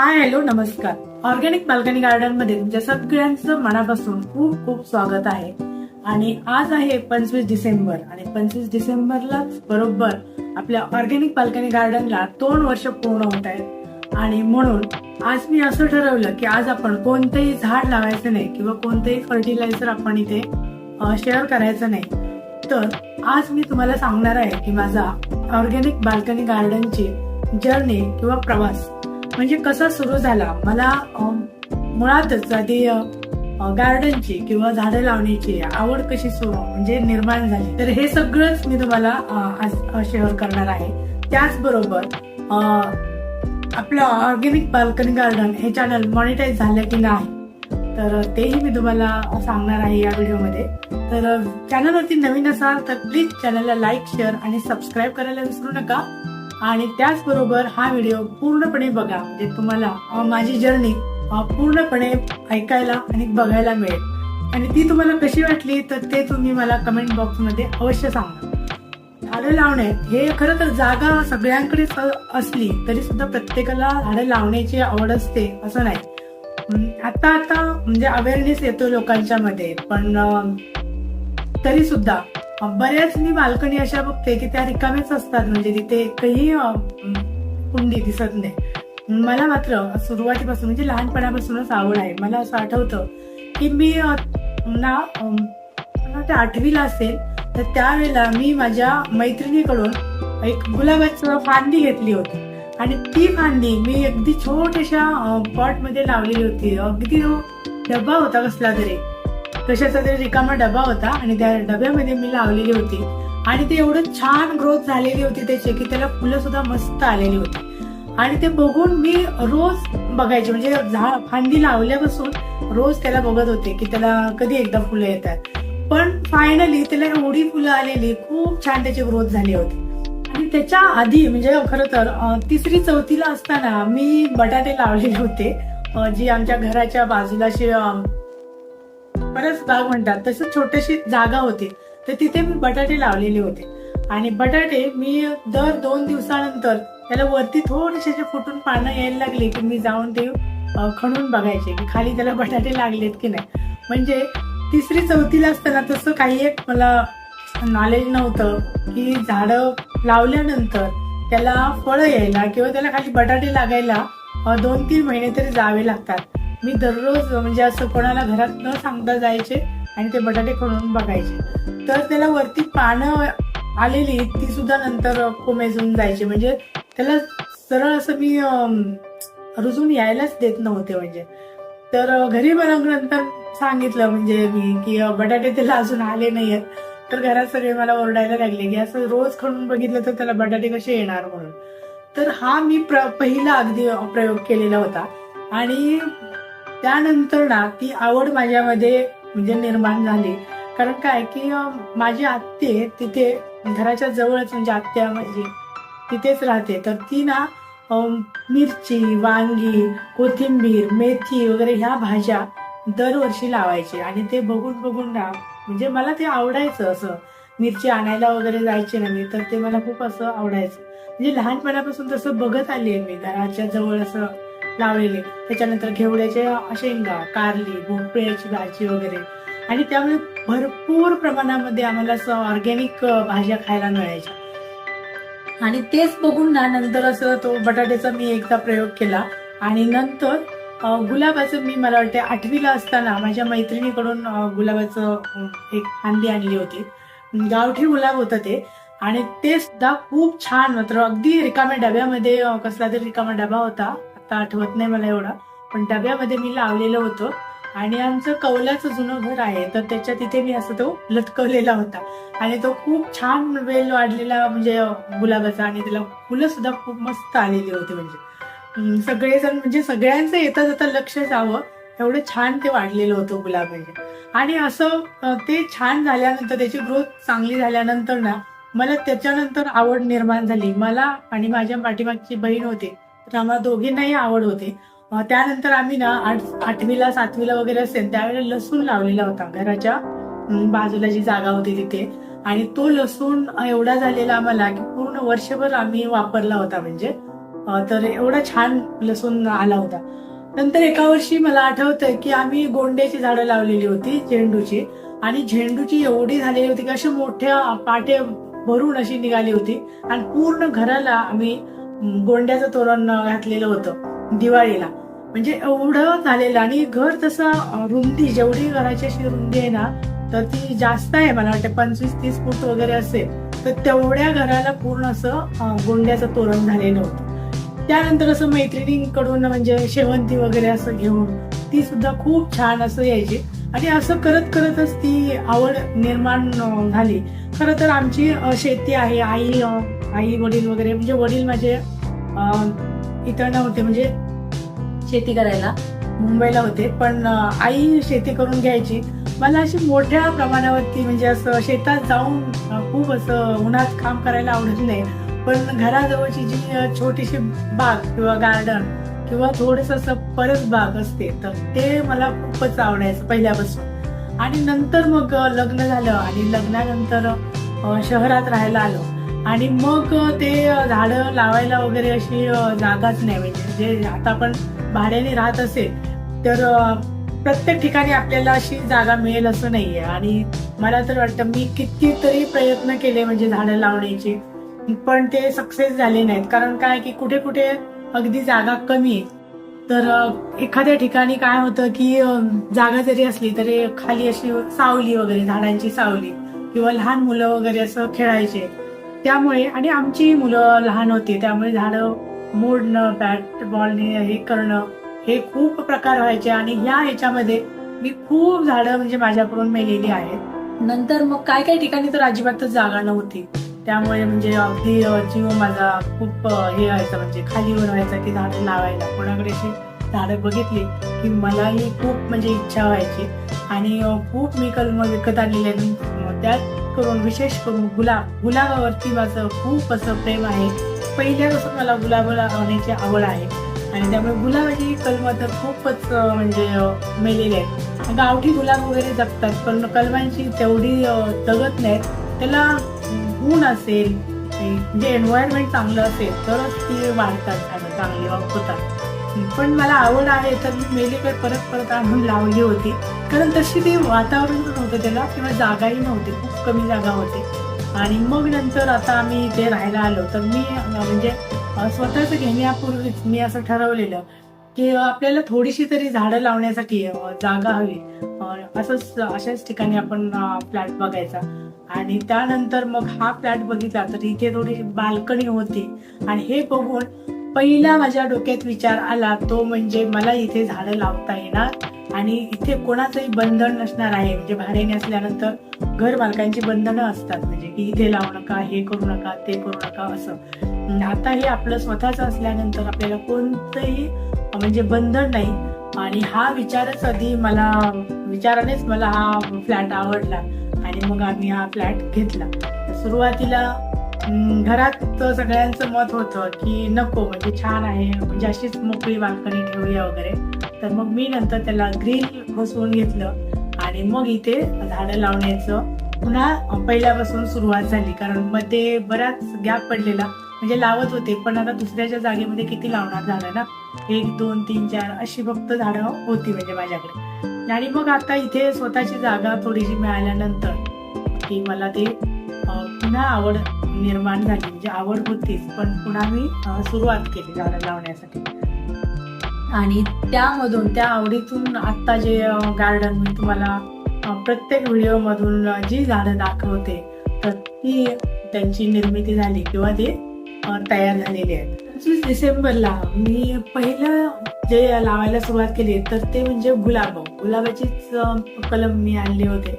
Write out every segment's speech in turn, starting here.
हाय hello नमस्कार. Organic balcony गार्डनमध्ये तुमच्या सगळ्यांचं मनापासून खूप खूप स्वागत आहे. आणि आज आहे पंचवीस डिसेंबर आणि पंचवीस डिसेंबरलाच बरोबर आपल्या ऑर्गॅनिक बाल्कनी गार्डनला दोन वर्ष पूर्ण होत आहेत. आणि म्हणून आज मी असं ठरवलं की आज आपण कोणतंही झाड लावायचं नाही किंवा कोणतंही फर्टिलायझर आपण इथे शेअर करायचं नाही. तर आज मी तुम्हाला सांगणार आहे की माझा ऑर्गॅनिक बाल्कनी गार्डनची जर्नी किंवा प्रवास म्हणजे कसा सुरू झाला? मला मुळातच आधी गार्डनची किंवा झाडं लावण्याची आवड कशी सुरू म्हणजे निर्माण झाली. तर हे सगळंच मी तुम्हाला आज शेअर करणार आहे. त्याचबरोबर आपलं ऑर्गेनिक बाल्कनी गार्डन हे चॅनल मॉनिटाईज झालं की नाही तर तेही मी तुम्हाला सांगणार आहे या व्हिडिओमध्ये. तर चॅनलवरती नवीन असाल तर प्लीज चॅनलला लाईक शेअर आणि सबस्क्राईब करायला विसरू नका. आणि त्याचबरोबर हा व्हिडिओ पूर्णपणे बघा. म्हणजे तुम्हाला माझी जर्नी पूर्णपणे ऐकायला आणि बघायला मिळेल. आणि ती तुम्हाला कशी वाटली तर ते तुम्ही मला कमेंट बॉक्समध्ये अवश्य सांगा. झाडं लावणे हे खरं तर जागा सगळ्यांकडेच असली तरी सुद्धा प्रत्येकाला झाडं लावण्याची आवड असते असं नाही. आता आता म्हणजे अवेअरनेस येतो लोकांच्या मध्ये. पण तरी सुद्धा बऱ्याच मी बाल्कनी अशा बघते की त्या रिकाम्याच असतात म्हणजे तिथे एकही कुंडी दिसत नाही. मला मात्र सुरुवातीपासून म्हणजे लहानपणापासूनच आवड आहे. मला असं आठवतं की मी ना मला आठवीला असेल तर त्यावेळेला मी माझ्या मैत्रिणीकडून एक गुलाबाचं फांदी घेतली होती. आणि ती फांदी मी अगदी छोट्याशा पॉटमध्ये लावलेली होती. अगदी तो डबा होता कसला तरी. कशाचा तरी रिकामा डबा होता आणि त्या डब्यामध्ये मी लावलेली होती. आणि ते एवढं छान ग्रोथ झालेली होती त्याची की त्याला फुलं सुद्धा मस्त आलेली होती. आणि ते बघून मी रोज बघायचे म्हणजे झाड फांदी लावल्यापासून रोज त्याला बघत होते की त्याला कधी एकदा फुलं येतात. पण फायनली त्याला एवढी फुलं आलेली खूप छान त्याची ग्रोथ झाली होती. आणि त्याच्या आधी म्हणजे खरं तर तिसरी चौथीला असताना मी बटाटे लावलेले होते. जी आमच्या घराच्या बाजूला अशी बाग म्हणतात. तसं छोटीशी जागा होती. तर तिथे मी बटाटे लावलेले होते. आणि बटाटे मी दर दोन दिवसानंतर त्याला वरती थोडेसे जे फुटून पानं यायला लागली की मी जाऊन ते खणून बघायचे की खाली त्याला बटाटे लागलेत की नाही. म्हणजे तिसरी चौथीला असताना तसं काही एक मला नॉलेज नव्हतं की झाडं लावल्यानंतर त्याला फळं यायला किंवा त्याला खाली बटाटे लागायला दोन तीन महिने तरी जावे लागतात. मी दररोज म्हणजे असं कोणाला घरात न सांगता जायचे आणि ते बटाटे खणून बघायचे. तर त्याला वरती पानं आलेली ती सुद्धा नंतर कोमेजून जायची. म्हणजे त्याला सरळ असं मी रुजून यायलाच देत नव्हते म्हणजे. तर घरी घरी नंतर सांगितलं म्हणजे मी की बटाटे त्याला अजून आले नाही आहेत तर घरात सगळे मला ओरडायला लागले की असं रोज खणून बघितलं तर त्याला बटाटे कसे येणार म्हणून? तर हा मी प्र पहिला अगदी प्रयोग केलेला होता. आणि त्यानंतर ना ती आवड माझ्यामध्ये म्हणजे निर्माण झाली. कारण काय की माझी आत्ते तिथे घराच्या जवळच म्हणजे आत्या माझी तिथेच राहते. तर ती ना मिरची वांगी कोथिंबीर मेथी वगैरे ह्या भाज्या दरवर्षी लावायची. आणि ते बघून बघून ना म्हणजे मला ते आवडायचं असं. मिरची आणायला वगैरे जायचे ना मी तर ते मला खूप असं आवडायचं. म्हणजे लहानपणापासून तसं बघत आली आहे मी घराच्या जवळ असं लावलेले. त्याच्यानंतर घेवड्याच्या शेंगा कारली भोपळ्याची भाजी वगैरे. आणि त्यामुळे भरपूर प्रमाणामध्ये आम्हाला असं ऑर्गॅनिक भाज्या खायला मिळायच्या. आणि तेच बघून ना नंतर असं तो बटाट्याचा मी एकदा प्रयोग केला. आणि नंतर गुलाबाचं मी मला वाटते आठवीला असताना माझ्या मैत्रिणीकडून गुलाबाचं एक फांदी आणली होती. गावठी गुलाब होतं ते. आणि ते सुद्धा खूप छान मात्र अगदी रिकाम्या डब्यामध्ये कसला तरी रिकामा डबा होता. आता आठवत नाही मला एवढा. पण डब्यामध्ये मी लावलेलं होतं आणि आमचं कौलाचं जुनं घर आहे. तर त्याच्या तिथे मी असं तो लटकवलेला होता. आणि तो खूप छान वेल वाढलेला म्हणजे गुलाबाचा आणि त्याला फुलं सुद्धा खूप मस्त आलेली होती म्हणजे. सगळेजण म्हणजे सगळ्यांचं येता जाता लक्ष जावं. एवढं छान ते वाढलेलं होतं गुलाब म्हणजे. आणि असं ते छान झाल्यानंतर त्याची ग्रोथ चांगली झाल्यानंतर ना मला त्याच्यानंतर आवड निर्माण झाली. मला आणि माझ्या पाठीमागची बहीण होती. आम्हाला दोघींनाही आवड होती. त्यानंतर आम्ही ना आठ आठवीला सातवीला वगैरे असेल त्यावेळेला लसूण लावलेला होता घराच्या बाजूला जी जागा होती तिथे. आणि तो लसूण एवढा झालेला आम्हाला की पूर्ण वर्षभर आम्ही वापरला होता म्हणजे. तर एवढा छान लसूण आला होता. नंतर एका वर्षी मला आठवतंय की आम्ही गोंड्याची झाडं लावलेली होती झेंडूची. आणि झेंडूची एवढी झालेली होती की अशी मोठ्या पाटे भरून अशी निघाली होती. आणि पूर्ण घराला आम्ही गोंड्याचं तोरण घातलेलं होतं दिवाळीला. म्हणजे एवढं झालेलं आणि घर तसं रुंदी जेवढी घराची अशी रुंदी आहे ना तर ती जास्त आहे मला वाटतं पंचवीस तीस फूट वगैरे असेल तर तेवढ्या घराला पूर्ण असं गोंड्याचं तोरण झालेलं होतं. त्यानंतर असं मैत्रिणींकडून म्हणजे शेवंती वगैरे असं घेऊन ती सुद्धा खूप छान असं यायची. आणि असं करत करतच ती आवड निर्माण झाली. खरं तर आमची शेती आहे आई आई वडील वगैरे म्हणजे वडील माझे इथं नव्हते म्हणजे शेती करायला मुंबईला होते. पण आई शेती करून घ्यायची. मला अशी मोठ्या प्रमाणावरती म्हणजे असं शेतात जाऊन खूप असं उन्हात काम करायला आवडत नाही. पण घराजवळची जी छोटीशी बाग किंवा गार्डन किंवा थोडस असं परस बाग असते तर ते मला खूपच आवडायचं पहिल्यापासून. आणि नंतर मग लग्न झालं आणि लग्नानंतर शहरात राहायला आलो. आणि मग ते झाडं लावायला वगैरे अशी जागाच नाही म्हणजे जे आता आपण भाड्याने राहत असेल तर प्रत्येक ठिकाणी आपल्याला अशी जागा मिळेल असं नाहीये. आणि मला तर वाटतं मी कितीतरी प्रयत्न केले म्हणजे झाडं लावण्याचे पण ते सक्सेस झाले नाहीत. कारण काय की कुठे कुठे अगदी जागा कमी आहे. तर एखाद्या ठिकाणी काय होतं की जागा जरी असली तरी खाली अशी सावली वगैरे झाडांची सावली किंवा लहान मुलं वगैरे असं खेळायचे त्यामुळे आणि आमची मुलं लहान होती त्यामुळे झाडं मोडणं बॅट बॉलने हे करणं हे खूप प्रकार व्हायचे. आणि ह्या ह्याच्यामध्ये मी खूप झाडं म्हणजे माझ्याकडून मेलेली आहेत. नंतर मग काय काय ठिकाणी तर अजिबातच जागा नव्हती. त्यामुळे म्हणजे अगदी जीव माझा खूप हे व्हायचं म्हणजे खाली व्हायचा की झाडं लावायला. कोणाकडे अशी झाडं बघितली की मलाही खूप म्हणजे इच्छा व्हायची. आणि खूप मी कलम विकत आणलेले आहे त्यात करून विशेष करून गुलाब. गुलाबावरती माझं खूप असं प्रेम आहे. पहिल्यापासून मला गुलाब लावण्याची आवड आहे. आणि त्यामुळे गुलाबाची कलम तर खूपच म्हणजे मेलेली आहेत. गावठी गुलाब वगैरे जगतात पण कलमांची तेवढी जगत नाहीत. त्याला ऊन असेल म्हणजे एन्व्हायरमेंट चांगलं असेल तरच ती वाढतात झाडं चांगली होतात. पण मला आवड आहे तर मी मेलीकडे परत परत आणून लावली होती. कारण तशी ते वातावरण नव्हतं त्याला किंवा जागाही नव्हती खूप कमी जागा होती. आणि मग नंतर आता आम्ही इथे राहायला आलो. तर मी म्हणजे स्वतःच घेण्यापूर्वीच मी असं ठरवलेलं की आपल्याला थोडीशी तरी झाडं लावण्यासाठी जागा हवी. असंच अशाच ठिकाणी आपण फ्लॅट बघायचा. आणि त्यानंतर मग हा फ्लॅट बघितला तर इथे थोडीशी बाल्कनी होती. आणि हे बघून पहिला माझ्या डोक्यात विचार आला तो म्हणजे मला इथे झाडं लावता येणार आणि इथे कोणाचंही बंधन नसणार आहे. म्हणजे भाड्याने असल्यानंतर घर मालकांची बंधनं असतात. म्हणजे की इथे लावू नका हे करू नका ते करू नका असं. आता हे आपलं स्वतःच असल्यानंतर आपल्याला कोणतंही म्हणजे बंधन नाही. आणि हा विचारच आधी मला विचारानेच मला हा फ्लॅट आवडला आणि मग आम्ही हा फ्लॅट घेतला. सुरुवातीला घरात सगळ्यांचं मत होतं की नको म्हणजे छान आहे म्हणजे अशीच मोकळी बाल्कनी ठेवूया वगैरे. तर मग मी नंतर त्याला ग्रीन बसवून घेतलं आणि मग इथे झाडं लावण्याचं पुन्हा पहिल्यापासून सुरुवात झाली. कारण मध्ये बराच गॅप पडलेला म्हणजे लावत होते पण आता दुसऱ्याच्या जागेमध्ये किती लावणार झालं ना? एक दोन तीन चार अशी फक्त झाडं होती म्हणजे माझ्याकडे. आणि मग आता इथे स्वतःची जागा थोडीशी मिळाल्यानंतर की मला ते पुन्हा आवड निर्माण झाली म्हणजे आवड होतीच पण पुन्हा मी सुरुवात केली झाडं लावण्यासाठी. आणि त्यामधून त्या आवडीतून आत्ता जे गार्डन मी तुम्हाला प्रत्येक व्हिडिओमधून जी झाडं दाखवते तर ती त्यांची निर्मिती झाली किंवा ते तयार झालेली आहेत. पंचवीस डिसेंबरला मी पहिलं जे लावायला सुरुवात केली तर ते म्हणजे गुलाब. गुलाबाचीच कलम मी आणले होते.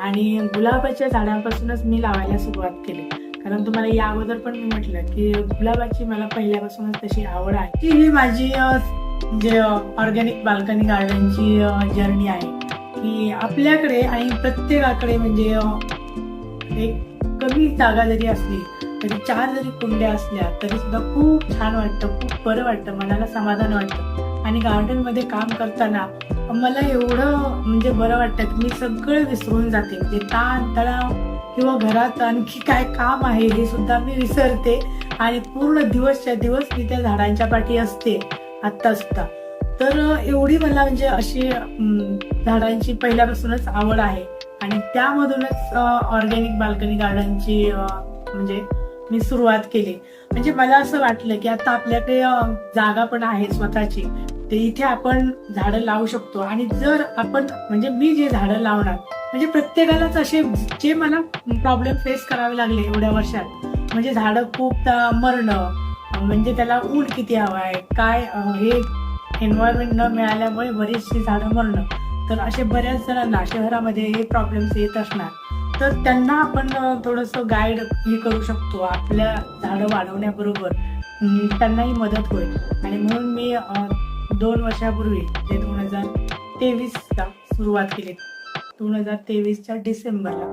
आणि गुलाबाच्या झाडापासूनच मी लावायला सुरुवात केली. कारण तुम्हाला या अगोदर पण मी म्हटलं की गुलाबाची मला पहिल्यापासूनच तशी आवड आहे. की ही माझी जे ऑर्गॅनिक बाल्कनी गार्डनची जर्नी आहे. की आपल्याकडे आणि प्रत्येकाकडे म्हणजे एक कमी जागा जरी असली तरी चार जरी कुंड्या असल्या तरी सुद्धा खूप छान वाटतं खूप बरं वाटतं मनाला समाधान वाटतं. आणि गार्डनमध्ये काम करताना मला एवढं म्हणजे बरं वाटतं की मी सगळं विसरून जाते. म्हणजे ताण तणाव किंवा घरात आणखी काय काम आहे हे सुद्धा मी विसरते. आणि पूर्ण दिवसच्या दिवस मी त्या झाडांच्या पाठी असते. आत्ता सुद्धा. तर एवढी मला म्हणजे अशी झाडांची पहिल्यापासूनच आवड आहे. आणि त्यामधूनच ऑर्गॅनिक बाल्कनी गार्डनची म्हणजे मी सुरुवात केली. म्हणजे मला असं वाटलं की आता आपल्याकडे जागा पण आहे स्वतःची. तर इथे आपण झाडं लावू शकतो. आणि जर आपण म्हणजे मी जे झाडं लावणार म्हणजे प्रत्येकालाच असे जे मला प्रॉब्लेम फेस करावे लागले एवढ्या वर्षात म्हणजे झाडं खूप मरणं म्हणजे त्याला ऊन किती हवं आहे काय हे एन्व्हायरमेंट न मिळाल्यामुळे बरीचशी झाडं मरणं. तर असे बऱ्याच जणांना शहरामध्ये हे प्रॉब्लेम्स येत असणार. तर त्यांना आपण थोडंसं गाईड हे करू शकतो आपल्या झाडं वाढवण्याबरोबर. त्यांनाही मदत होईल. आणि म्हणून मी दोन वर्षापूर्वी ते दोन हजार तेवीसला सुरुवात केली. दोन हजार तेवीसच्या डिसेंबरला.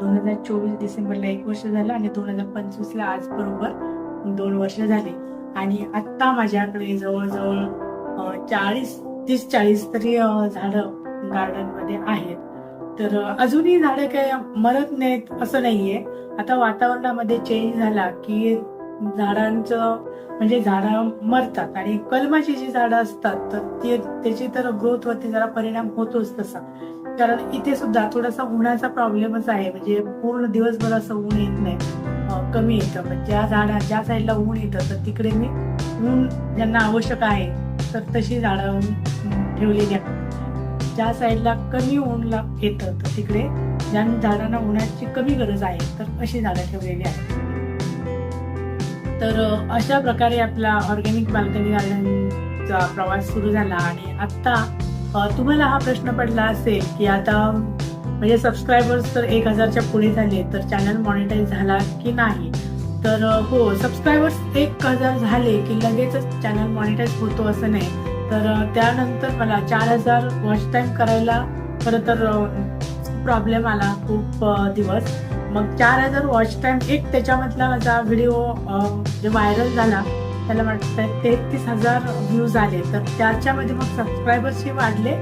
दोन हजार चोवीस डिसेंबरला एक वर्ष झालं आणि दोन हजार पंचवीसला आज बरोबर दोन वर्ष झाले. आणि आत्ता माझ्याकडे जवळजवळ चाळीस तीस चाळीस तरी झाडं गार्डनमध्ये आहेत. तर अजूनही झाडं काय मरत नाहीत असं नाहीये. आता वातावरणामध्ये चेंज झाला की झाडांचं म्हणजे झाडं मरतात आणि कलमाची जी झाडं असतात तर ती त्याची तर ग्रोथवरती जरा परिणाम होतोच तसा. कारण इथे सुद्धा थोडासा उन्हाचा प्रॉब्लेमच आहे. म्हणजे पूर्ण दिवसभर असं ऊन येत नाही. कमी येतं. पण ज्या झाडा ज्या साईडला ऊन येतं तर तिकडे मी ऊन ज्यांना आवश्यक आहे तर तशी झाडं ठेवलेली आहेत. ज्या साईडला कमी ऊन येतं तर तिकडे ज्या झाडांना उन्हाची कमी गरज आहे तर अशी झाडं ठेवलेली आहेत. तर अशा प्रकारे आपला ऑर्गॅनिक बाल्कनी गार्डनचा प्रवास सुरू झाला आणि आत्ता तुम्हाला हा प्रश्न पडला असेल की आता म्हणजे सबस्क्रायबर्स तर एक हजारच्या पुढे झाले तर चॅनल मॉनिटाईज झाला की नाही? तर हो सबस्क्रायबर्स एक हजार झाले की लगेचच चॅनल मॉनिटाईज होतो असं नाही. तर त्यानंतर मला चार हजार वॉच टाईम करायला खरं तर प्रॉब्लेम आला खूप दिवस. मग चार हजार वॉच टाईम एक त्याच्यामधला माझा व्हिडिओ जे व्हायरल झाला त्याला वाटतं तेहतीस हजार व्ह्यूज आले. तर त्याच्यामध्ये मग सबस्क्रायबर्सही वाढले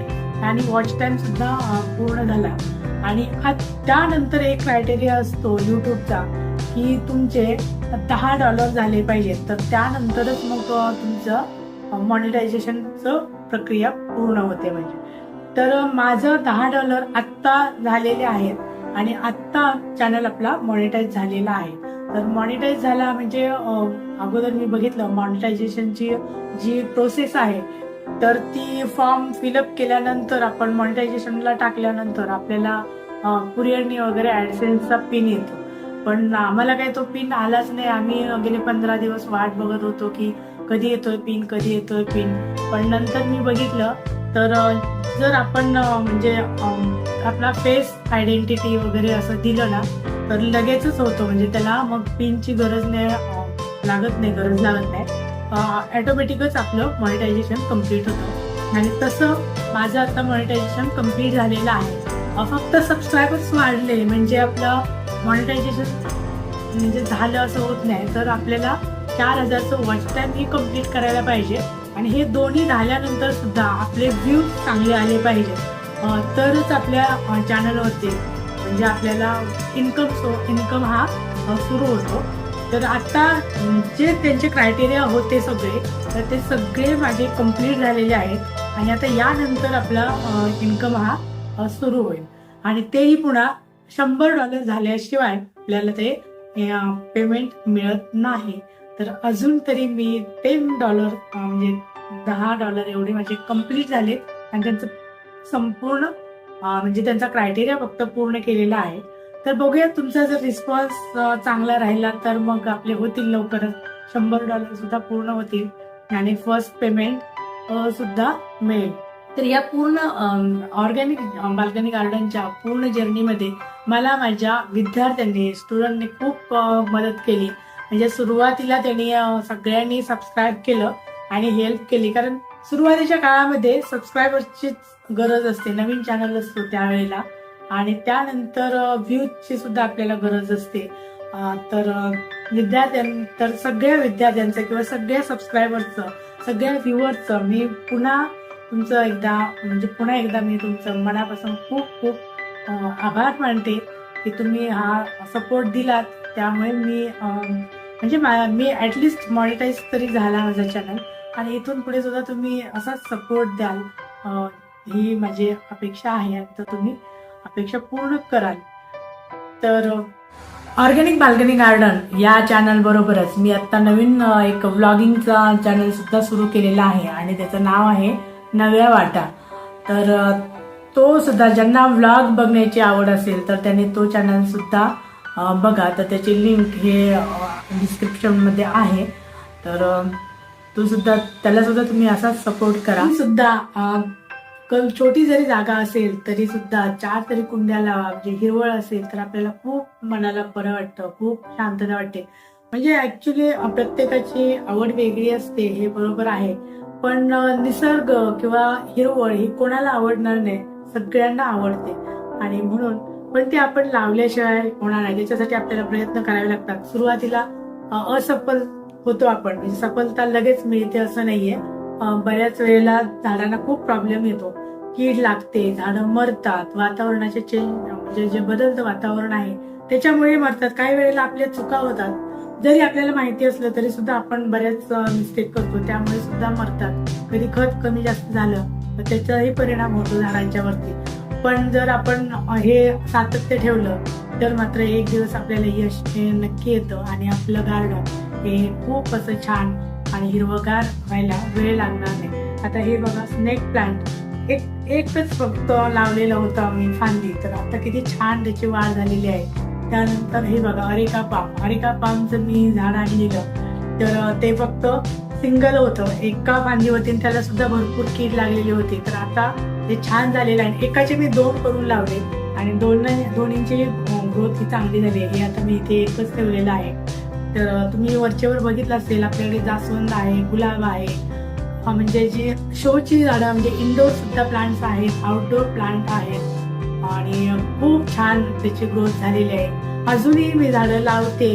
आणि वॉच टाईमसुद्धा पूर्ण झाला. आणि हा त्यानंतर एक क्रायटेरिया असतो युट्यूबचा की तुमचे दहा डॉलर झाले पाहिजेत. तर त्यानंतरच मग तुमचं मॉनिटायझेशनचं प्रक्रिया पूर्ण होते म्हणजे. तर माझं दहा डॉलर आत्ता झालेले आहेत आणि आत्ता चॅनल आपला मॉनिटाईज झालेला आहे. तर मॉनिटाईज झाला म्हणजे अगोदर मी बघितलं मॉनिटायझेशनची जी प्रोसेस आहे तर ती फॉर्म फिलअप केल्यानंतर आपण मॉनिटायझेशनला टाकल्यानंतर आपल्याला कुरिअरनी वगैरे ऍडसेन्सचा पिन येतो. पण आम्हाला काही तो पिन आलाच नाही. आम्ही गेले पंधरा दिवस वाट बघत होतो की कधी येतोय पिन कधी येतोय पिन पण नंतर मी बघितलं तर जर आपण म्हणजे आपला फेस आयडेंटिटी वगैरे असं दिलं ना तर लगेचच होतो. म्हणजे त्याला मग पिनची गरज नाही लागत नाही गरज लागत नाही. ॲटोमॅटिकच आपलं मॉनिटायझेशन कंप्लीट होतं. आणि तसं माझं आता मॉनिटायझेशन कंप्लीट झालेलं आहे. फक्त सबस्क्रायबर्स वाढले. म्हणजे आपलं मॉनिटायझेशन म्हणजे झालं असं होत नाही. तर आपल्याला चार हजारचं वॉच टाईम ही कंप्लीट करायला पाहिजे. आणि हे दोन्ही झाल्यानंतर सुद्धा आपले व्ह्यूज चांगले आले पाहिजे. तरच आपल्या चॅनलवरती म्हणजे आपल्याला इन्कम सो इन्कम हा सुरू होतो. तर आत्ता जे त्यांचे क्रायटेरिया होते सगळे तर ते सगळे माझे कंप्लीट झालेले आहेत. आणि आता यानंतर आपला इन्कम हा सुरू होईल. आणि तेही पुन्हा शंभर डॉलर झाल्याशिवाय आपल्याला ते पेमेंट मिळत नाही. तर अजून तरी मी टेन डॉलर म्हणजे दहा डॉलर एवढे माझे कंप्लीट झाले आणि त्यांचं संपूर्ण म्हणजे त्यांचा क्रायटेरिया फक्त पूर्ण केलेला आहे. तर बघूया तुमचा जर रिस्पॉन्स चांगला राहिला तर मग आपले होतील लवकरच. शंभर डॉलर सुद्धा पूर्ण होतील. आणि फर्स्ट पेमेंट सुद्धा मिळेल. तर या पूर्ण ऑर्गॅनिक बाल्कनी गार्डनच्या पूर्ण जर्नीमध्ये मला माझ्या विद्यार्थ्यांनी स्टुडंटनी खूप मदत केली. म्हणजे सुरुवातीला त्यांनी सगळ्यांनी सबस्क्राईब केलं आणि हेल्प केली. कारण सुरुवातीच्या काळामध्ये सबस्क्रायबर्सचीच गरज असते. नवीन चॅनल असतो त्यावेळेला. आणि त्यानंतर व्ह्यूजची सुद्धा आपल्याला गरज असते. तर विद्यार्थ्यां तर सगळ्या विद्यार्थ्यांचं किंवा सगळ्या सबस्क्रायबरचं सगळ्या व्ह्युअरचं मी पुन्हा तुमचं एकदा म्हणजे पुन्हा एकदा मी तुमचं मनापासून खूप खूप आभार मानते की तुम्ही हा सपोर्ट दिलात. त्यामुळे मी म्हणजे मा- मी ॲटलिस्ट मॉनिटाईज तरी झाला माझा चॅनल आणि इथून पुढे सुद्धा तुम्ही असाच सपोर्ट द्याल. ही माझी अपेक्षा आहे तर तुम्ही अपेक्षा पूर्ण कराल. तर ऑर्गॅनिक बाल्कनी गार्डन या चॅनल बरोबरच मी आता नवीन एक व्लॉगिंगचा चॅनल सुद्धा सुरू केलेला आहे आणि त्याचं नाव आहे नव्या वाटा. तर तो सुद्धा ज्यांना व्लॉग बघण्याची आवड असेल तर त्यांनी तो चॅनल सुद्धा बघा. तर त्याची लिंक हे डिस्क्रिप्शनमध्ये आहे. तर तो सुद्धा त्याला सुद्धा तुम्ही असाच सपोर्ट करा. सुद्धा कल छोटी जरी जागा असेल तरी सुद्धा चार तरी कुंड्या लावा म्हणजे हिरवळ असेल तर आपल्याला खूप मनाला बरं वाटतं खूप शांतता वाटते. म्हणजे ऍक्च्युली प्रत्येकाची आवड वेगळी असते हे बरोबर आहे. पण निसर्ग किंवा हिरवळ ही कोणाला आवडणार नाही सगळ्यांना आवडते. आणि म्हणून पण ते आपण लावल्याशिवाय होणार नाही. त्याच्यासाठी आपल्याला प्रयत्न करावे लागतात. सुरुवातीला असफल होतो आपण. म्हणजे सफलता लगेच मिळते असं नाहीये. बऱ्याच वेळेला झाडांना खूप प्रॉब्लेम येतो. कीड लागते झाडं मरतात वातावरणाचे चेंज म्हणजे जे बदलतं वातावरण आहे त्याच्यामुळे मरतात. काही वेळेला आपल्या चुका होतात. जरी आपल्याला माहिती असलं तरी सुद्धा आपण बऱ्याच मिस्टेक करतो. त्यामुळे सुद्धा मरतात. कधी खत कमी जास्त झालं तर त्याचाही परिणाम होतो झाडांच्या वरती. पण जर आपण हे सातत्य ठेवलं तर मात्र एक दिवस आपल्याला यश नक्की येतं. आणि आपलं गार्डन हे खूप असं छान आणि हिरवगार व्हायला वेळ लागणार नाही. आता हे बघा स्नेक प्लांट एक एकच फक्त लावलेलं होतं आम्ही फांदी. तर आता किती छान त्याची वाढ झालेली आहे. त्यानंतर हे बघा अरेका पाम. अरेका पामचं मी झाड आणलेलं तर ते फक्त सिंगल होतं. एका फांदीवरती आणि त्याला सुद्धा भरपूर कीड लागलेली होती. तर आता ते छान झालेलं आहे. एकाचे मी दोन करून लावले. आणि दोन दोन्हींची ग्रोथ ही चांगली झाली आहे. हे आता मी इथे एकच ठेवलेलं आहे. तर तुम्ही वरचेवर बघितलं असेल आपल्याकडे जास्वंद आहे गुलाब आहे. म्हणजे जी शोची झाडं म्हणजे इंडोर सुद्धा प्लांट्स आहेत आउटडोर प्लांट आहेत. आणि खूप छान त्याची ग्रोथ झालेली आहे. अजूनही मी झाडं लावते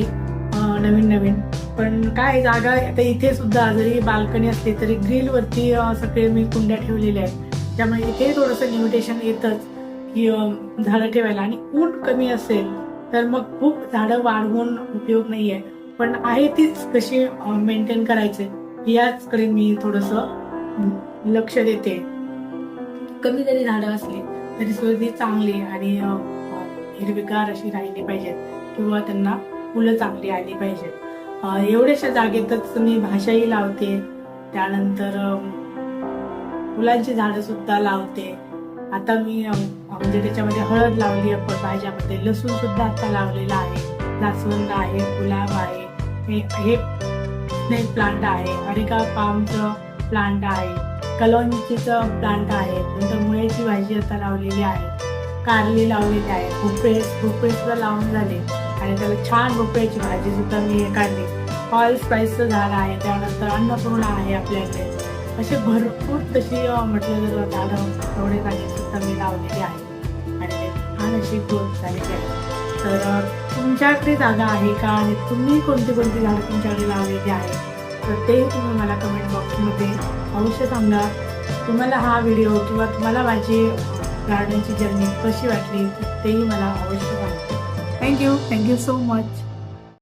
नवीन नवीन. पण काय जागा आता इथे सुद्धा जरी बाल्कनी असली तरी ग्रिल वरती सगळे मी कुंड्या ठेवलेल्या आहेत. त्यामुळे इथे थोडंसं लिमिटेशन येतच की झाडं ठेवायला. आणि ऊन कमी असेल तर मग खूप झाडं वाढवून उपयोग नाही आहे पण आहे तीच कशी मेंटेन करायचे याचकडे मी थोडस लक्ष देते. कमी जरी झाडं असली तरी सुद्धा ती चांगली आणि हिरवीगार अशी राहिली पाहिजेत किंवा त्यांना फुलं चांगली आली पाहिजेत एवढ्याशा जागेतच मी भाषाही लावते. त्यानंतर फुलांची झाडं सुद्धा लावते. आता मी म्हणजे त्याच्यामध्ये हळद लावली आहे भाज्यामध्ये लसूण सुद्धा आता लावलेला आहे. जास्वंद आहे गुलाब आहे हे हे स्नेक प्लांट आहे. अडिका पामचं प्लांट आहे. कलोंजीचं प्लांट आहे. नंतर मुळ्याची भाजी आता लावलेली आहे. कारली लावलेली आहे. भोपळे भोपळे सुद्धा लावून झाले. आणि त्याला छान भोपळ्याची भाजी सुद्धा मी काढली. ऑल स्पाइसचं झाड आहे. त्यानंतर अन्नपूर्णा आहे आपल्याकडे. असे भरपूर तशी म्हटलं जर झाडं एवढे काही सुद्धा मी लावलेली आहे. आणि छान अशी ग्रोथ झालेली आहे. तर तुमच्याकडे जागा आहे का? आणि तुम्ही कोणती कोणती झाडं तुमच्याकडे लावलेली आहे तर तेही तुम्ही मला कमेंट बॉक्समध्ये अवश्य सांगा. तुम्हाला हा व्हिडिओ किंवा तुम्हाला माझी गार्डनची जर्नी कशी वाटली तेही मला अवश्य सांगा थँक्यू थँक्यू सो मच